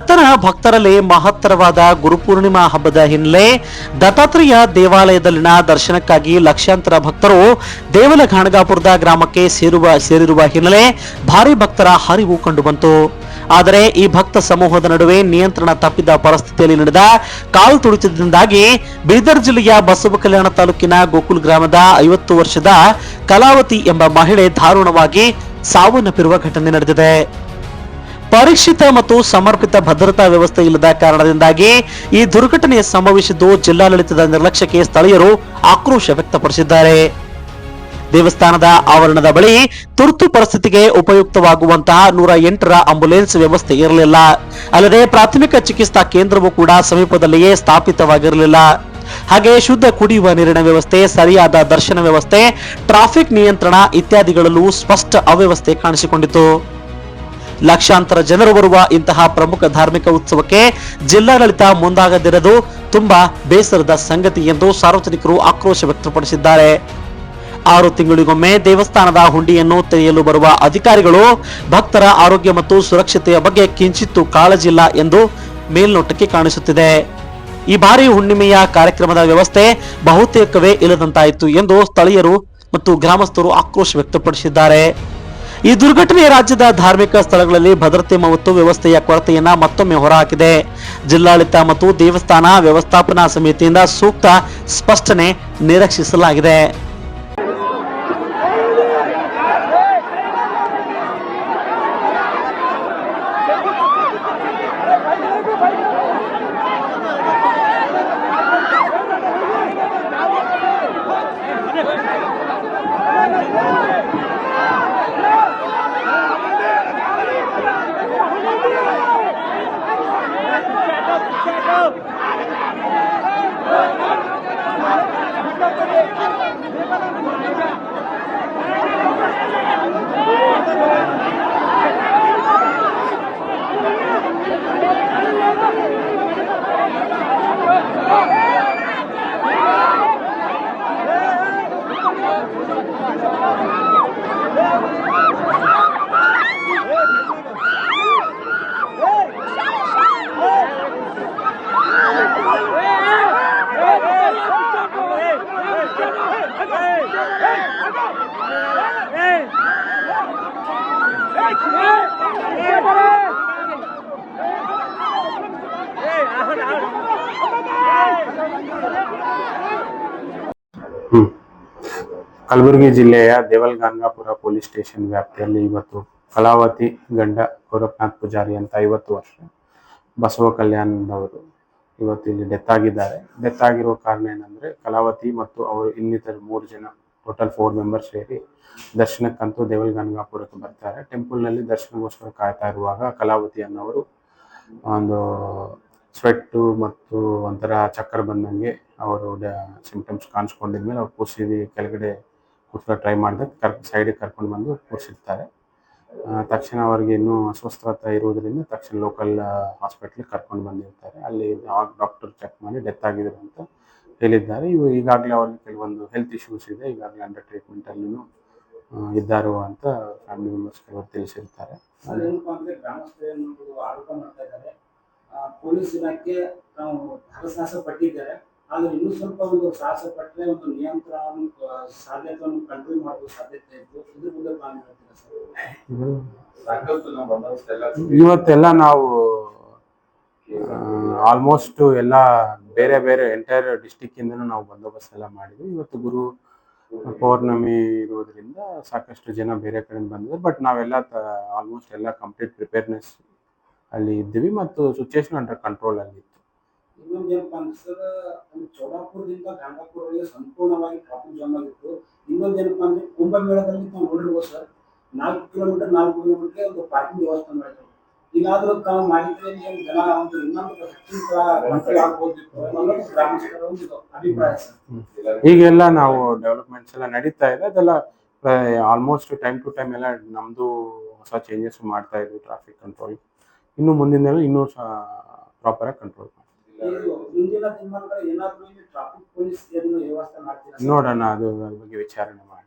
ಭಕ್ತರ ಭಕ್ತರಲ್ಲಿ ಮಹತ್ತರವಾದ ಗುರುಪೂರ್ಣಿಮಾ ಹಬ್ಬದ ಹಿನ್ನೆಲೆ ದತ್ತಾತ್ರೇಯ ದೇವಾಲಯದಲ್ಲಿನ ದರ್ಶನಕ್ಕಾಗಿ ಲಕ್ಷಾಂತರ ಭಕ್ತರು ದೇವಲ ಘಾಣಗಾಪುರದ ಗ್ರಾಮಕ್ಕೆ ಸೇರುವ ಸೇರಿರುವ ಹಿನ್ನೆಲೆ ಭಾರಿ ಭಕ್ತರ ಹರಿವು ಕಂಡುಬಂತು. ಆದರೆ ಈ ಭಕ್ತ ಸಮೂಹದ ನಡುವೆ ನಿಯಂತ್ರಣ ತಪ್ಪಿದ ಪರಿಸ್ಥಿತಿಯಲ್ಲಿ ನಡೆದ ಕಾಲು ತುಳಿತದಿಂದಾಗಿ ಬೀದರ್ ಜಿಲ್ಲೆಯ ಬಸವ ಕಲ್ಯಾಣ ತಾಲೂಕಿನ ಗೋಕುಲ್ ಗ್ರಾಮದ ಐವತ್ತು ವರ್ಷದ ಕಲಾವತಿ ಎಂಬ ಮಹಿಳೆ ದಾರುಣವಾಗಿ ಸಾವನ್ನಪ್ಪಿರುವ ಘಟನೆ ನಡೆದಿದೆ. ಪರೀಕ್ಷಿತ ಮತ್ತು ಸಮರ್ಪಿತ ಭದ್ರತಾ ವ್ಯವಸ್ಥೆ ಇಲ್ಲದ ಕಾರಣದಿಂದಾಗಿ ಈ ದುರ್ಘಟನೆ ಸಂಭವಿಸಿದ್ದು ಜಿಲ್ಲಾಡಳಿತದ ನಿರ್ಲಕ್ಷ್ಯಕ್ಕೆ ಸ್ಥಳೀಯರು ಆಕ್ರೋಶ ವ್ಯಕ್ತಪಡಿಸಿದ್ದಾರೆ. ದೇವಸ್ಥಾನದ ಆವರಣದ ಬಳಿ ತುರ್ತು ಪರಿಸ್ಥಿತಿಗೆ ಉಪಯುಕ್ತವಾಗುವಂತಹ ನೂರ ಎಂಟರ ಆಂಬ್ಯುಲೆನ್ಸ್ ವ್ಯವಸ್ಥೆ ಇರಲಿಲ್ಲ. ಅಲ್ಲದೆ ಪ್ರಾಥಮಿಕ ಚಿಕಿತ್ಸಾ ಕೇಂದ್ರವೂ ಕೂಡ ಸಮೀಪದಲ್ಲಿಯೇ ಸ್ಥಾಪಿತವಾಗಿರಲಿಲ್ಲ. ಹಾಗೆ ಶುದ್ಧ ಕುಡಿಯುವ ನೀರಿನ ವ್ಯವಸ್ಥೆ, ಸರಿಯಾದ ದರ್ಶನ ವ್ಯವಸ್ಥೆ, ಟ್ರಾಫಿಕ್ ನಿಯಂತ್ರಣ ಇತ್ಯಾದಿಗಳಲ್ಲೂ ಸ್ಪಷ್ಟ ಅವ್ಯವಸ್ಥೆ ಕಾಣಿಸಿಕೊಂಡಿತು ಲಕ್ಷಾಂತರ ಜನರು ಬರುವ ಇಂತಹ ಪ್ರಮುಖ ಧಾರ್ಮಿಕ ಉತ್ಸವಕ್ಕೆ ಜಿಲ್ಲಾಡಳಿತ ಮುಂದಾಗದಿರದು ತುಂಬಾ ಬೇಸರದ ಸಂಗತಿ ಎಂದು ಸಾರ್ವಜನಿಕರು ಆಕ್ರೋಶ ವ್ಯಕ್ತಪಡಿಸಿದ್ದಾರೆ. ಆರು ತಿಂಗಳಿಗೊಮ್ಮೆ ದೇವಸ್ಥಾನದ ಹುಂಡಿಯನ್ನು ತೆರೆಯಲು ಬರುವ ಅಧಿಕಾರಿಗಳು ಭಕ್ತರ ಆರೋಗ್ಯ ಮತ್ತು ಸುರಕ್ಷತೆಯ ಬಗ್ಗೆ ಕಿಂಚಿತ್ತು ಕಾಳಜಿಲ್ಲ ಎಂದು ಮೇಲ್ನೋಟಕ್ಕೆ ಕಾಣಿಸುತ್ತಿದೆ. ಈ ಬಾರಿ ಹುಣ್ಣಿಮೆಯ ಕಾರ್ಯಕ್ರಮದ ವ್ಯವಸ್ಥೆ ಬಹುತೇಕವೇ ಇಲ್ಲದಂತಾಯಿತು ಎಂದು ಸ್ಥಳೀಯರು ಮತ್ತು ಗ್ರಾಮಸ್ಥರು ಆಕ್ರೋಶ ವ್ಯಕ್ತಪಡಿಸಿದ್ದಾರೆ. ಈ ದುರ್ಘಟನೆ ರಾಜ್ಯದ ಧಾರ್ಮಿಕ ಸ್ಥಳಗಳಲ್ಲಿ ಭದ್ರತೆ ಮತ್ತು ವ್ಯವಸ್ಥೆಯ ಕೊರತೆಯನ್ನ ಮತ್ತೊಮ್ಮೆ ಹೊರಹಾಕಿದೆ. ಜಿಲ್ಲಾಡಳಿತ ಮತ್ತು ದೇವಸ್ಥಾನ ವ್ಯವಸ್ಥಾಪನಾ ಸಮಿತಿಯಿಂದ ಸೂಕ್ತ ಸ್ಪಷ್ಟನೆ ನಿರೀಕ್ಷಿಸಲಾಗಿದೆ. ಕಲಬುರಗಿ ಜಿಲ್ಲೆಯ ದೇವಲ್ಗಾಂಗಾಪುರ ಪೊಲೀಸ್ ಸ್ಟೇಷನ್ ವ್ಯಾಪ್ತಿಯಲ್ಲಿ ಇವತ್ತು ಕಲಾವತಿ ಗಂಡ ಗೌರವನಾಥ್ ಪೂಜಾರಿ ಅಂತ ಐವತ್ತು ವರ್ಷ ಬಸವ ಕಲ್ಯಾಣದವರು ಇವತ್ತು ಇಲ್ಲಿ ಡೆತ್ ಆಗಿದ್ದಾರೆ. ಡೆತ್ ಆಗಿರುವ ಕಾರಣ ಏನಂದ್ರೆ ಕಲಾವತಿ ಮತ್ತು ಅವರು ಇನ್ನಿತರ ಮೂರು ಜನ ಟೋಟಲ್ ಫೋರ್ ಮೆಂಬರ್ಸ್ ಸೇರಿ ದರ್ಶನಕ್ಕಂತೂ ದೇವಲ್ಗಂಗಾಪುರಕ್ಕೆ ಬರ್ತಾರೆ. ಟೆಂಪಲ್ನಲ್ಲಿ ದರ್ಶನಗೋಸ್ಕರ ಕಾಯ್ತಾ ಇರುವಾಗ ಕಲಾವತಿ ಅನ್ನೋರು ಒಂದು ಸ್ವೆಟ್ಟು ಮತ್ತು ಒಂಥರ ಚಕ್ಕರ್ ಬಂದಂಗೆ ಅವರು ಸಿಂಪ್ಟಮ್ಸ್ ಕಾಣಿಸ್ಕೊಂಡಿದ್ಮೇಲೆ ಅವ್ರು ಕೂರಿಸಿ ಕೆಳಗಡೆ ಕೂತ್ಕೊಂಡು ಟ್ರೈ ಮಾಡಿದಾಗ ಕರ್ ಸೈಡಿಗೆ ಕರ್ಕೊಂಡು ಬಂದು ಕೂರಿಸಿರ್ತಾರೆ. ತಕ್ಷಣ ಅವ್ರಿಗೆ ಇನ್ನೂ ಅಸ್ವಸ್ಥತೆ ಇರುವುದರಿಂದ ತಕ್ಷಣ ಲೋಕಲ್ ಹಾಸ್ಪಿಟ್ಲಿಗೆ ಕರ್ಕೊಂಡು ಬಂದಿರ್ತಾರೆ. ಅಲ್ಲಿ ಡಾಕ್ಟರ್ ಚೆಕ್ ಮಾಡಿ ಡೆತ್ ಆಗಿದೆ ಅಂತ ಹೇಳಿದ್ದಾರೆ. ಇವು ಈಗಾಗಲೇ ಅವ್ರಿಗೆ ಕೆಲವೊಂದು ಹೆಲ್ತ್ ಇಶ್ಯೂಸ್ ಇದೆ. ಈಗಾಗಲೇ ಅಂಡರ್ ಟ್ರೀಟ್ಮೆಂಟಲ್ಲಿನೂ ಇದ್ದಾರೋ ಅಂತ ಫ್ಯಾಮಿಲಿ ಮೆಂಬರ್ಸ್ ಕೆಲವರು ತಿಳಿಸಿರ್ತಾರೆ. ಪೊಲೀಸ್ ಇಲಾಖೆ ನಾವು ಹರಸಾಹಸ ಪಟ್ಟಿದ್ದಾರೆ. ಆದ್ರೆ ಇನ್ನೂ ಸ್ವಲ್ಪ ಒಂದು ಸಾಹಸ ಪಟ್ಟರೆ ಒಂದು ನಿಯಂತ್ರಣ ಸಾಧ್ಯತೆಯನ್ನು ಕಂಟ್ರೋಲ್ ಮಾಡುವ ಸಾಧ್ಯತೆ ಇತ್ತು. ಇದ್ರ ಬಗ್ಗೆ ಪ್ಲಾನ್ ಹೇಳ್ತೀರಾ ಸರ್? ಇವತ್ತೆಲ್ಲ ನಾವು ಆಲ್ಮೋಸ್ಟ್ ಎಲ್ಲ ಬೇರೆ ಬೇರೆ ಎಂಟೈರ್ ಡಿಸ್ಟಿಕ್ಕಿಂದನೂ ನಾವು ಬಂದೋಬಸ್ತ್ ಎಲ್ಲ ಮಾಡಿದ್ವಿ. ಇವತ್ತು ಗುರು ಪೌರ್ಣಮಿ ಇರೋದ್ರಿಂದ ಸಾಕಷ್ಟು ಜನ ಬೇರೆ ಕಡೆಯಿಂದ ಬಂದಿದ್ದಾರೆ. ಬಟ್ ನಾವೆಲ್ಲ ಆಲ್ಮೋಸ್ಟ್ ಎಲ್ಲ ಕಂಪ್ಲೀಟ್ ಪ್ರಿಪೇರ್ನೆಸ್ ಅಲ್ಲಿ ಇದ್ದೀವಿ ಮತ್ತು ಸಿಚುಯೇಷನ್ ಅಂಡರ್ ಕಂಟ್ರೋಲ್ ಅಲ್ಲಿ ಇತ್ತು. ಇನ್ನೊಂದು ಏನಪ್ಪಾ ಅಂದ್ರೆ ಸಂಪೂರ್ಣವಾಗಿ ಟ್ರಾಫಿಕ್ ಆಗಿತ್ತು. ಇನ್ನೊಂದು ಏನಪ್ಪಾ ಅಂದ್ರೆ ಕುಂಭಮೇಳದಲ್ಲಿ ನಾವು ನೋಡಿರ್ಬೋದು ಸರ್. ನಾಲ್ಕು ಕಿಲೋಮೀಟರ್ ನಾಲ್ಕು ಕಿಲೋಮೀಟರ್ ಒಂದು ಪಾರ್ಕಿಂಗ್ ವ್ಯವಸ್ಥೆ ಮಾಡಿದ್ರು. ಈಗಾದ್ರೂ ತಾವು ಮಾಡಿದ್ರೆ ನೀವು ಜನ ಒಂದು ಇನ್ನೊಂದು ಹೆಚ್ಚಿನ ಕಂಟ್ರೋಲ್ ಗ್ರಾಮಸ್ಥರ ಒಂದು ಅಭಿಪ್ರಾಯ. ಈಗೆಲ್ಲ ನಾವು ಡೆವಲಪ್ಮೆಂಟ್ಸ್ ಎಲ್ಲ ನಡೀತಾ ಇದೆ. ಅದೆಲ್ಲ ಆಲ್ಮೋಸ್ಟ್ ಟೈಮ್ ಟು ಟೈಮ್ ಎಲ್ಲ ನಮ್ದು ಹೊಸ ಚೇಂಜಸ್ ಮಾಡ್ತಾ ಇದ್ವಿ ಟ್ರಾಫಿಕ್ ಕಂಟ್ರೋಲ್ ಇನ್ನು ಮುಂದಿನ ಇನ್ನೂ ಕಂಟ್ರೋಲ್ ಏನಾದ್ರೂ ವ್ಯವಸ್ಥೆ ಮಾಡ್ತೀರಾ? ಸರ್? ನೋಡೋಣ ಅದು ಅದ್ರ ಬಗ್ಗೆ ವಿಚಾರಣೆ ಮಾಡೋಣ.